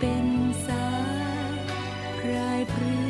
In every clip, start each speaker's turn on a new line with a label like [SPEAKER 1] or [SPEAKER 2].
[SPEAKER 1] เป็นสายพรายพรือ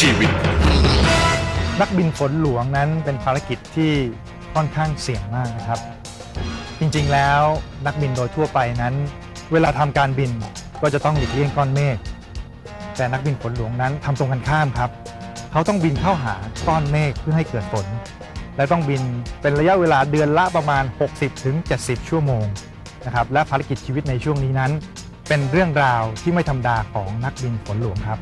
[SPEAKER 2] ชีวิต
[SPEAKER 3] นักบินฝนหลวงนั้นเป็นภารกิจที่ค่อนข้างเสี่ยงมากนะครับ จริงๆแล้วนักบินโดยทั่วไปนั้น เวลาทำการบินก็จะต้องหลีกเลี่ยงก้อนเมฆแต่นักบินฝนหลวงนั้นทำตรงกันข้ามครับ เขาต้องบินเข้าหาก้อนเมฆเพื่อให้เกิดฝน และต้องบินเป็นระยะเวลาเดือนละประมาณ 60-70ชั่วโมงนะครับและภารกิจชีวิตในช่วงนี้นั้น เป็นเรื่องราวที่ไม่ธรรมดาของนักบินฝนหลวงครับ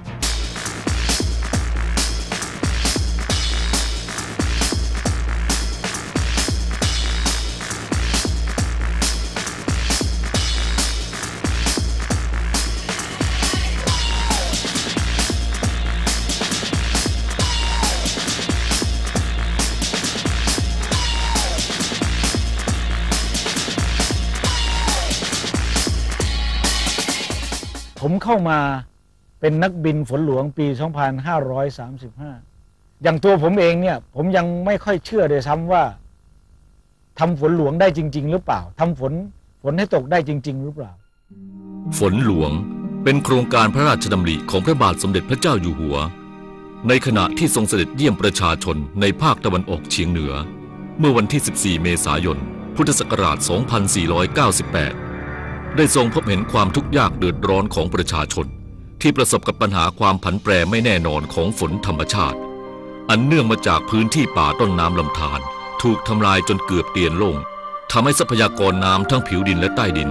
[SPEAKER 4] เข้ามาเป็นนักบินฝนหลวงปี 2535 อย่างตัวผมเองเนี่ย ผมยังไม่ค่อยเชื่อเลยซ้ำว่าทำฝนหลวงได้จริง ๆ หรือเปล่าทำฝนฝนให้ตกได้จริง ๆ หรือเปล่า
[SPEAKER 2] ฝนหลวงเป็นโครงการพระราชดำริของพระบาทสมเด็จพระเจ้าอยู่หัว ในขณะที่ทรงเสด็จเยี่ยมประชาชนในภาคตะวันออกเฉียงเหนือ เมื่อวันที่ 14 เมษายน พุทธศักราช 2498 ได้ทรงพบเห็นความทุกข์ยากเดือดร้อนของประชาชน ที่ประสบกับปัญหาความผันแปรไม่แน่นอนของฝนธรรมชาติ อันเนื่องมาจากพื้นที่ป่าต้นน้ำลำธารถูกทำลายจนเกือบเตียนลงทำให้ทรัพยากรน้ำทั้งผิวดินและใต้ดิน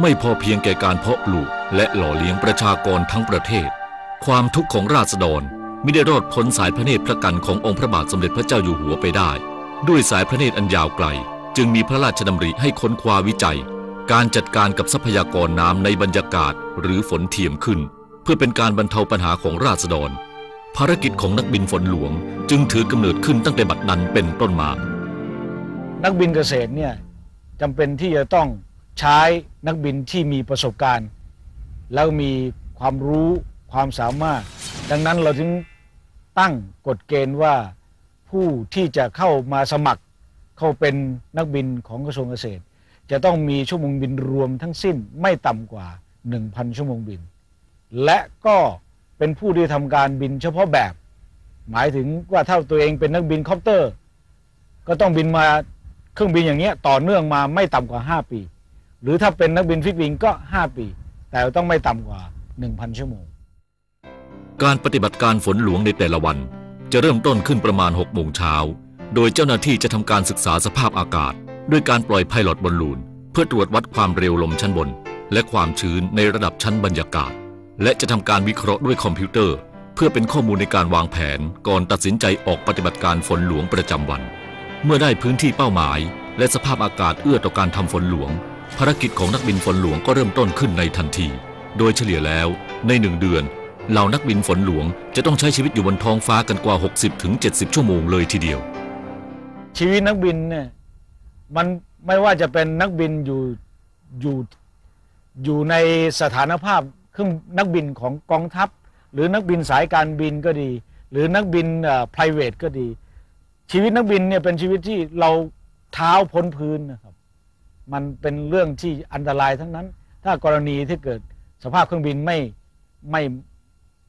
[SPEAKER 2] ไม่พอเพียงแก่การเพาะปลูก และหล่อเลี้ยงประชากรทั้งประเทศ ความทุกข์ของราษฎรไมิได้รอดพ้นสายพระเนตรพระกันขององค์พระบาทสมเด็จพระเจ้าอยู่หัวไปได้ ด้วยสายพระเนตรอันยาวไกล จึงมีพระราชดำริให้ค้นคว้าวิจัย การจัดการกับทรัพยากรน้ำในบรรยากาศหรือฝนเทียมขึ้น เพื่อเป็นการบรรเทาปัญหาของราษฎร ภารกิจของนักบินฝนหลวงจึงถือกำเนิดขึ้นตั้งแต่บัดนั้นเป็นต้นมา
[SPEAKER 4] นักบินเกษตรเนี่ยจำเป็นที่จะต้องใช้นักบินที่มีประสบการณ์ แล้วมีความรู้ความสามารถ ดังนั้นเราถึงตั้งกฎเกณฑ์ว่าผู้ที่จะเข้ามาสมัครเข้าเป็นนักบินของกระทรวงเกษตร จะต้องมีชั่วโมงบินรวมทั้งสิ้นไม่ต่ำกว่า 1,000 ชั่วโมงบิน และก็เป็นผู้ที่ทำการบินเฉพาะแบบ หมายถึงว่าถ้าตัวเองเป็นนักบินคอปเตอร์ ก็ต้องบินมาเครื่องบินอย่างเงี้ยต่อเนื่องมาไม่ต่ำกว่า 5 ปี หรือถ้าเป็นนักบินฟิกวิงก็ 5 ปี แต่ต้องไม่ต่ำกว่า 1,000 ชั่วโมง
[SPEAKER 2] การปฏิบัติการฝนหลวงในแต่ละวัน จะเริ่มต้นขึ้นประมาณ6โมงเช้าโดยเจ้าหน้าที่จะทำการศึกษาสภาพอากาศ ด้วยการปล่อยไพลอตบอลลูน เพื่อตรวจวัดความเร็วลมชั้นบน และความชื้นในระดับชั้นบรรยากาศ และจะทำการวิเคราะห์ด้วยคอมพิวเตอร์ เพื่อเป็นข้อมูลในการวางแผนก่อนตัดสินใจออกปฏิบัติการฝนหลวงประจำวัน เมื่อได้พื้นที่เป้าหมาย และสภาพอากาศเอื้อต่อการทำฝนหลวง ภารกิจของนักบินฝนหลวงก็เริ่มต้นขึ้นในทันที โดยเฉลี่ยแล้วในหนึ่งเดือนเหล่านักบินฝนหลวงจะต้องใช้ชีวิตอยู่บนท้องฟ้ากันกว่า 60-70 ชั่วโมงเลยทีเดียว
[SPEAKER 4] ชีวิตนักบินเนี่ย มันไม่ว่าจะเป็นนักบินอยู่อยู่อยู่ในสถานภาพเครื่องนักบินของกองทัพ หรือนักบินสายการบินก็ดี หรือนักบินอ่อ private ก็ดี ชีวิตนักบินเนี่ยเป็นชีวิตที่เราเท้าพ้นพื้นนะครับ มันเป็นเรื่องที่อันตรายทั้งนั้น ถ้ากรณีที่เกิดสภาพเครื่องบินไม่ไม่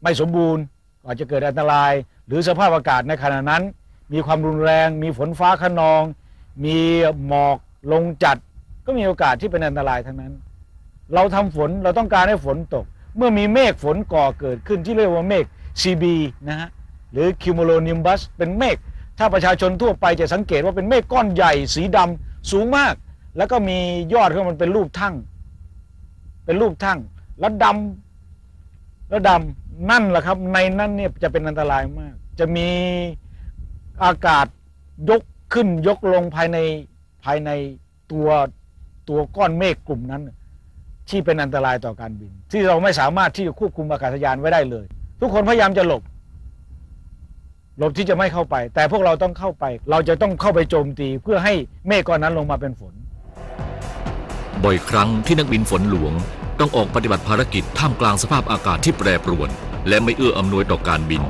[SPEAKER 4] ไม่สมบูรณ์อาจจะเกิดอันตราย หรือสภาพอากาศในขณะนั้น มีความรุนแรง มีฝนฟ้าขนอง มีหมอกลงจัด ก็มีโอกาสที่เป็นอันตรายทั้งนั้น เราทำฝนเราต้องการให้ฝนตก เมื่อมีเมฆฝนก่อเกิดขึ้นที่เรียกว่าเมฆ CB นะฮะหรือ cumulonimbus เป็นเมฆถ้าประชาชนทั่วไปจะสังเกตว่าเป็นเมฆก้อนใหญ่สีดำสูงมาก แล้วก็มียอดของมันเป็นรูปทั่งเป็นรูปทั่งแล้วดำแล้วดำนั่นแหละครับในนั้นเนี่ยจะเป็นอันตรายมาก จะมีอากาศยก ขึ้นยกลงภายในภายในตัวตัวก้อนเมฆกลุ่มนั้น ที่เป็นอันตรายต่อการบิน ที่เราไม่สามารถที่จะควบคุมอากาศยานไว้ได้เลย ทุกคนพยายามจะหลบ หลบที่จะไม่เข้าไป แต่พวกเราต้องเข้าไป เราจะต้องเข้าไปโจมตีเพื่อให้เมฆก้อนนั้นลงมาเป็นฝน
[SPEAKER 2] บ่อยครั้งที่นักบินฝนหลวงต้องออกปฏิบัติภารกิจท่ามกลางสภาพอากาศที่แปรปรวน และไม่เอื้ออำนวยต่อการบิน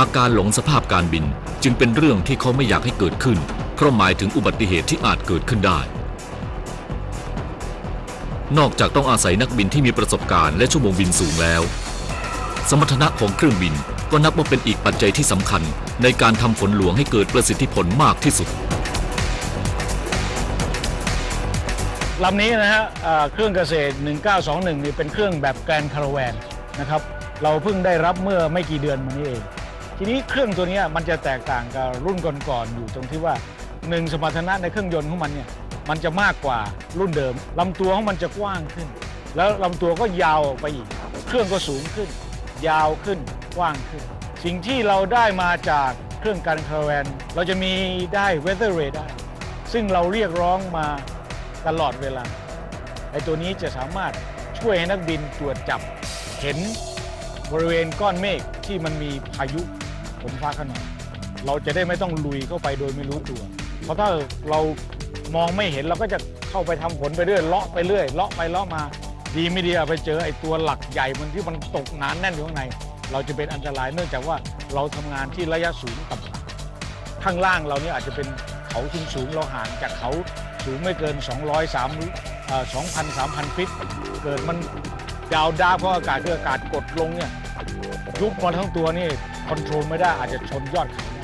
[SPEAKER 2] อาการหลงสภาพการบินจึงเป็นเรื่องที่เขาไม่อยากให้เกิดขึ้น เพราะหมายถึงอุบัติเหตุที่อาจเกิดขึ้นได้ นอกจากต้องอาศัยนักบินที่มีประสบการณ์และชั่วโมงบินสูงแล้ว สมรรถนะของเครื่องบินก็นับว่าเป็นอีกปัจจัยที่สำคัญ ในการทำฝนหลวงให้เกิดประสิทธิผลมากที่สุด
[SPEAKER 4] ลำนี้นะฮะอ่าเครื่องเกษตร 1921 นี่เป็นเครื่องแบบแกรนคาราแวนนะครับ เราเพิ่งได้รับเมื่อไม่กี่เดือนมานี้เอง ทีนี้เครื่องตัวนี้มันจะแตกต่างกับรุ่นก่อนๆอยู่ตรงที่ว่าหนึ่งสมรรถนะในเครื่องยนต์ของมันเนี่ยมันจะมากกว่ารุ่นเดิมลำตัวของมันจะกว้างขึ้น แล้วลำตัวก็ยาวไปอีก เครื่องก็สูงขึ้น ยาวขึ้นกว้างขึ้น สิ่งที่เราได้มาจากเครื่องการคาราแวน เราจะมีได้ weather radar ซึ่งเราเรียกร้องมาตลอดเวลาไอ้ตัวนี้จะสามารถช่วยให้นักบินตรวจจับเห็นบริเวณก้อนเมฆที่มันมีพายุ ฝนฟ้าขนองเราจะได้ไม่ต้องลุยเข้าไปโดยไม่รู้ตัว เพราะถ้าเรามองไม่เห็นเราก็จะเข้าไปทำฝนไปเรื่อยเลาะไปเรื่อยเลาะไปเลาะมาดีไม่ดีอาไปเจอไอ้ตัวหลักใหญ่มันที่มันตกหนานแน่นอยู่ข้างใน เราจะเป็นอันตรายเนื่องจากว่าเราทำงานที่ระยะสูงต่ำข้างล่างเราเนี่ยอาจจะเป็นเขาสูงสูงเราห่างจากเขาสูงไม่เกิน 200 3เอ่อ2,000 3,000 ฟิต เกิดมันดาวดาวเพราะอากาศคืออากาศกดลงเนี่ยยุบมาทั้งตัวนี่ คอนโทรลไม่ได้อาจจะชนยอดเขาได้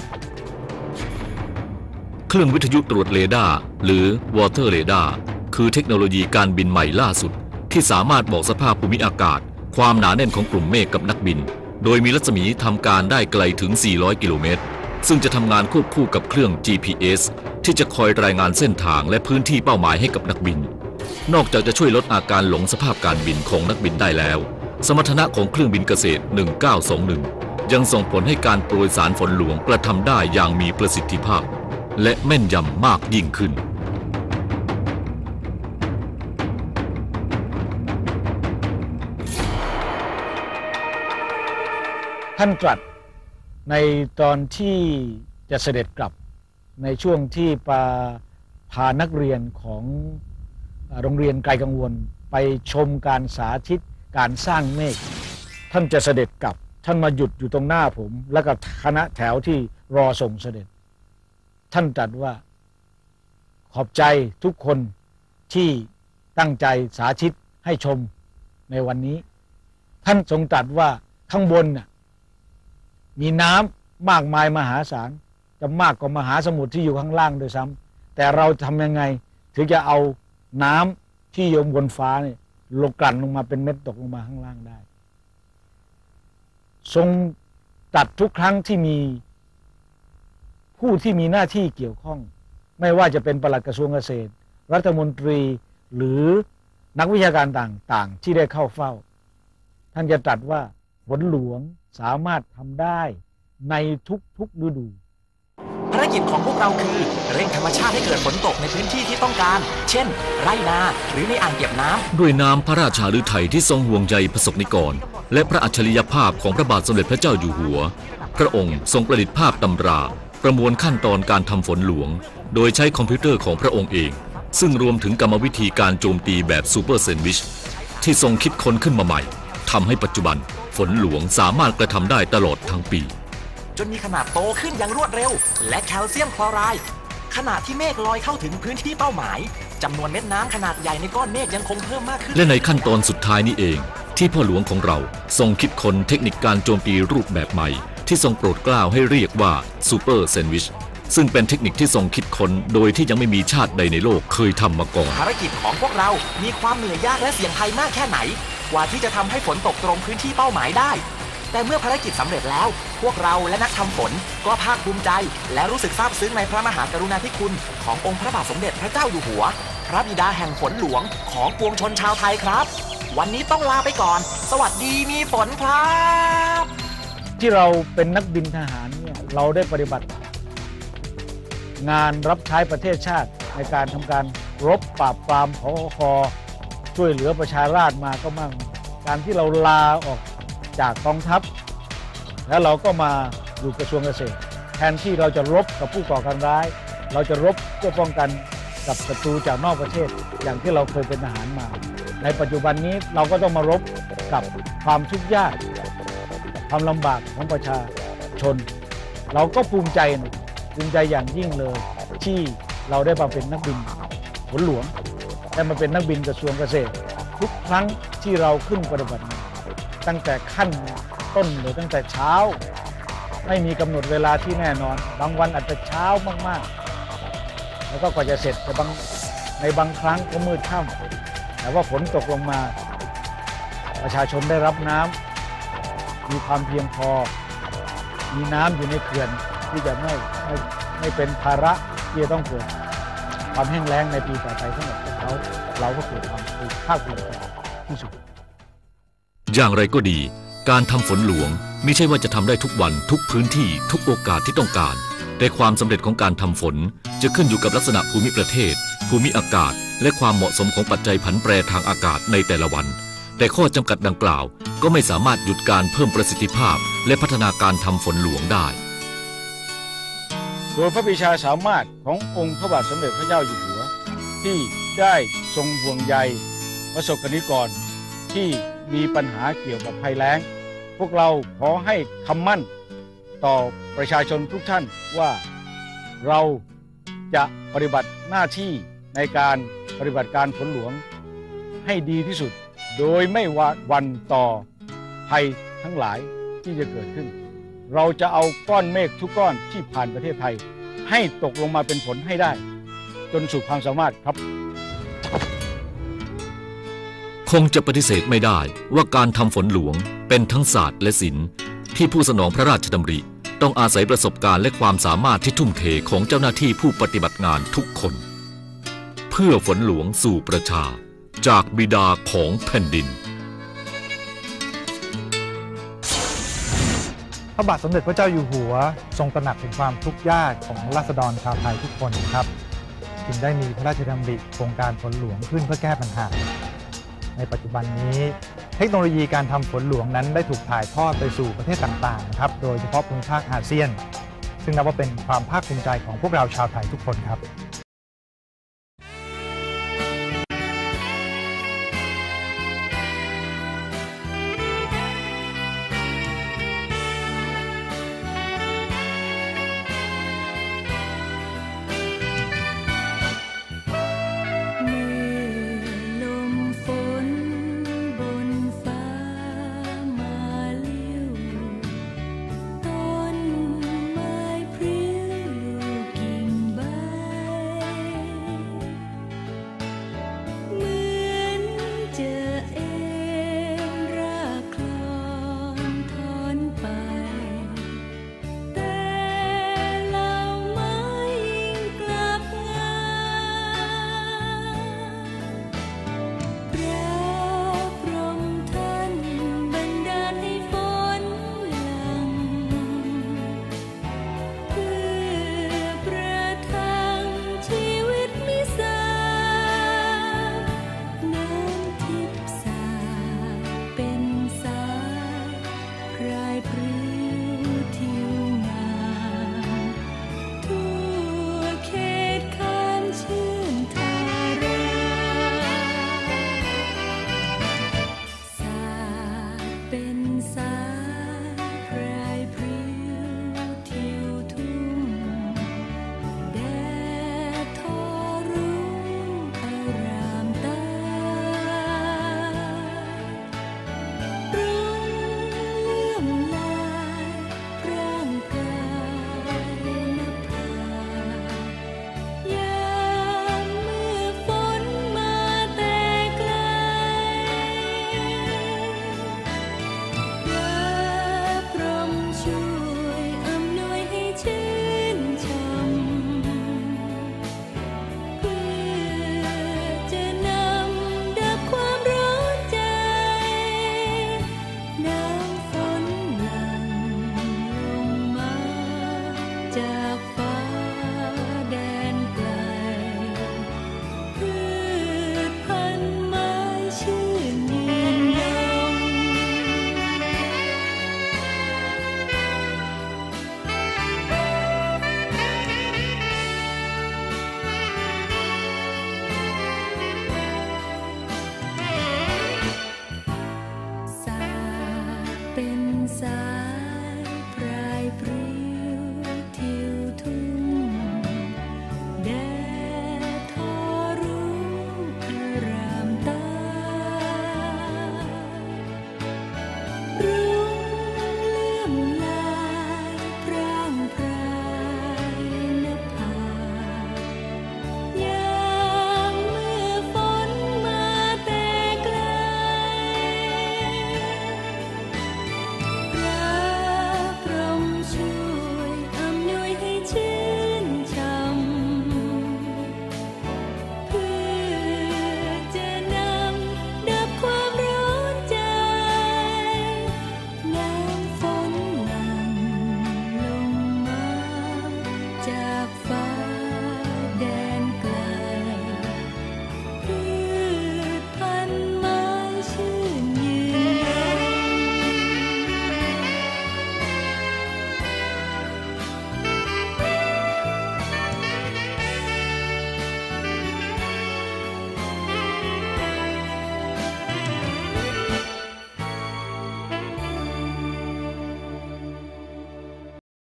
[SPEAKER 2] เครื่องวิทยุตรวจเรดาร์หรือ Water Radar คือเทคโนโลยีการบินใหม่ล่าสุด ที่สามารถบอกสภาพภูมิอากาศ ความหนาแน่นของกลุ่มเมฆกับนักบิน โดยมีรัศมีทำการได้ไกลถึง 400 กิโลเมตร ซึ่งจะทำงานควบคู่กับเครื่อง GPS ที่จะคอยรายงานเส้นทางและพื้นที่เป้าหมายให้กับนักบิน นอกจากจะช่วยลดอาการหลงสภาพการบินของนักบินได้แล้ว สมรรถนะของเครื่องบินเกษตร 1921 ยังส่งผลให้การโปรยสารฝนหลวงกระทำได้อย่างมีประสิทธิภาพ และแม่นยำมากยิ่งขึ้น
[SPEAKER 4] ท่านตรัสในตอนที่จะเสด็จกลับในช่วงที่ปาพานักเรียนของโรงเรียนไกลกังวล ไปชมการสาธิตการสร้างเมฆท่านจะเสด็จกลับ ท่านมาหยุดอยู่ตรงหน้าผม แล้วก็คณะแถวที่รอส่งเสด็จ ท่านตรัสว่า ขอบใจทุกคนที่ตั้งใจสาธิตให้ชมในวันนี้ ท่านทรงตรัสว่าข้างบนน่ะมีน้ำมากมายมหาศาลจะมากกว่ามหาสมุทรที่อยู่ข้างล่างด้วยซ้ำแต่เราทำยังไง ถึงจะเอาน้ำที่อยู่บนฟ้าเนี่ยลงกลั่นลงมาเป็นเม็ดตกลงมาข้างล่างได้ ทรงตัดทุกครั้งที่มีผู้ที่มีหน้าที่เกี่ยวข้อง ไม่ว่าจะเป็นปลัดกระทรวงเกษตร รัฐมนตรีหรือนักวิชาการต่างๆ ที่ได้เข้าเฝ้า ท่านจะตรัสว่าฝนหลวงสามารถทำได้ในทุกๆฤดู
[SPEAKER 5] ภารกิจของพวกเราคือ เร่งธรรมชาติให้เกิดฝนตกในพื้นที่ที่ต้องการ เช่น ไร่นาหรือในอ่างเก็บน้ำ
[SPEAKER 2] ด้วยน้ำพระราชาฤทัยที่ทรงห่วงใยประสบนิกร และพระอัจฉริยภาพของพระบาทสมเด็จพระเจ้าอยู่หัว พระองค์ทรงประดิษฐ์ภาพตำรา ประมวลขั้นตอนการทำฝนหลวง โดยใช้คอมพิวเตอร์ของพระองค์เอง ซึ่งรวมถึงกรรมวิธีการโจมตีแบบซูเปอร์เซนวิชที่ทรงคิดค้นขึ้นมาใหม่ทำให้ปัจจุบันฝนหลวงสามารถกระทำได้ตลอดทั้งปี
[SPEAKER 5] จนมีขนาดโตขึ้นอย่างรวดเร็ว และแคลเซียมคลอไรด์ ขณะที่เมฆลอยเข้าถึงพื้นที่เป้าหมายจำนวนเม็ดน้ำขนาดใหญ่ในก้อนเมฆยังคงเพิ่มมากขึ้น
[SPEAKER 2] และในขั้นตอนสุดท้ายนี้เอง ที่พ่อหลวงของเราทรงคิดค้นเทคนิคการโจมตีรูปแบบใหม่ ที่ทรงโปรดเกล้าให้เรียกว่าซูเปอร์เซนวิชซึ่งเป็นเทคนิคที่ทรงคิดค้นโดยที่ยังไม่มีชาติใดในโลกเคยทำมาก่อน
[SPEAKER 5] ภารกิจของพวกเรา มีความเหนื่อยยากและเสี่ยงภัยมากแค่ไหน กว่าที่จะทำให้ฝนตกตรงพื้นที่เป้าหมายได้ แต่เมื่อภารกิจสำเร็จแล้ว พวกเราและนักทำฝนก็ภาคภูมิใจ และรู้สึกซาบซึ้งในพระมหากรุณาธิคุณขององค์พระบาทสมเด็จพระเจ้าอยู่หัว พระบิดาแห่งฝนหลวงของปวงชนชาวไทยครับ วันนี้ต้องลาไปก่อน สวัสดีมีฝนครับ
[SPEAKER 4] ที่เราเป็นนักบินทหารเนี่ยเราได้ปฏิบัติ งานรับใช้ประเทศชาติในการทำการรบปราบปรามพอคอช่วยเหลือประชาราษฎร์มาก็มากมายการที่เราลาออกจากกองทัพ แล้วเราก็มาอยู่กระทรวงเกษตร แทนที่เราจะรบกับผู้ก่อการร้าย เราจะรบเพื่อป้องกันกับศัตรูจากนอกประเทศ อย่างที่เราเคยเป็นทหารมา ในปัจจุบันนี้เราก็ต้องมารบกับความทุกข์ยากความลำบากของประชาชน เราก็ภูมิใจนะภูมิใจอย่างยิ่งเลย ที่เราได้มาเป็นนักบินฝนหลวงได้มาเป็นนักบินกระทรวงเกษตร ทุกครั้งที่เราขึ้นปฏิบัติงานตั้งแต่ขั้น ต้นเลยตั้งแต่เช้า ไม่มีกำหนดเวลาที่แน่นอน บางวันอาจจะเช้ามากๆ แล้วก็กว่าจะเสร็จแต่บางในบางครั้งก็มืดค่ำแต่ว่าฝนตกลงมา ประชาชนได้รับน้ำมีความเพียงพอ มีน้ำอยู่ในเขื่อนที่จะไม่ไม่ไม่เป็นภาระที่จะต้องเกิดความแห้งแล้งในปีต่อไปสำหรับพวกเขาเราก็เกิดความภาคภูมิใจที่สุด
[SPEAKER 2] อย่างไรก็ดี การทำฝนหลวงไม่ใช่ว่าจะทำได้ทุกวันทุกพื้นที่ทุกโอกาสที่ต้องการ แต่ความสำเร็จของการทำฝนจะขึ้นอยู่กับลักษณะภูมิประเทศ ภูมิอากาศ และความเหมาะสมของปัจจัยผันแปรทางอากาศในแต่ละวัน แต่ข้อจำกัดดังกล่าว ก็ไม่สามารถหยุดการเพิ่มประสิทธิภาพ และพัฒนาการทำฝนหลวงได้
[SPEAKER 4] โดยพระบิชาสามารถขององค์พระบาทสมเด็จพระเจ้าอยู่หัว ที่ได้ทรงห่วงใยประสบกนิกรที่ มีปัญหาเกี่ยวกับภัยแล้ง พวกเราขอให้คำมั่นต่อประชาชนทุกท่านว่าเราจะปฏิบัติหน้าที่ในการปฏิบัติการฝนหลวงให้ดีที่สุด โดยไม่หวาดหวันต่อภัยทั้งหลายที่จะเกิดขึ้น เราจะเอาก้อนเมฆทุกก้อนที่ผ่านประเทศไทย ให้ตกลงมาเป็นฝนให้ได้ จนสุดความสามารถครับ
[SPEAKER 2] คงจะปฏิเสธไม่ได้ว่าการทำฝนหลวงเป็นทั้งศาสตร์และศิลป์ที่ผู้สนองพระราชดำริ ต้องอาศัยประสบการณ์และความสามารถที่ทุ่มเทของเจ้าหน้าที่ผู้ปฏิบัติงานทุกคน เพื่อฝนหลวงสู่ประชา จากบิดาของแผ่นดิน
[SPEAKER 3] พระบาทสมเด็จพระเจ้าอยู่หัว ทรงตระหนักถึงความทุกข์ยากของราษฎรชาวไทยทุกคนครับ จึงได้มีพระราชดำริโครงการฝนหลวงขึ้นเพื่อแก้ปัญหา ในปัจจุบันนี้ เทคโนโลยีการทำฝนหลวงนั้นได้ถูกถ่ายทอดไปสู่ประเทศต่างๆนะครับโดยเฉพาะภูมิภาคอาเซียน ซึ่งนับว่าเป็นความภาคภูมิใจของพวกเราชาวไทยทุกคนครับ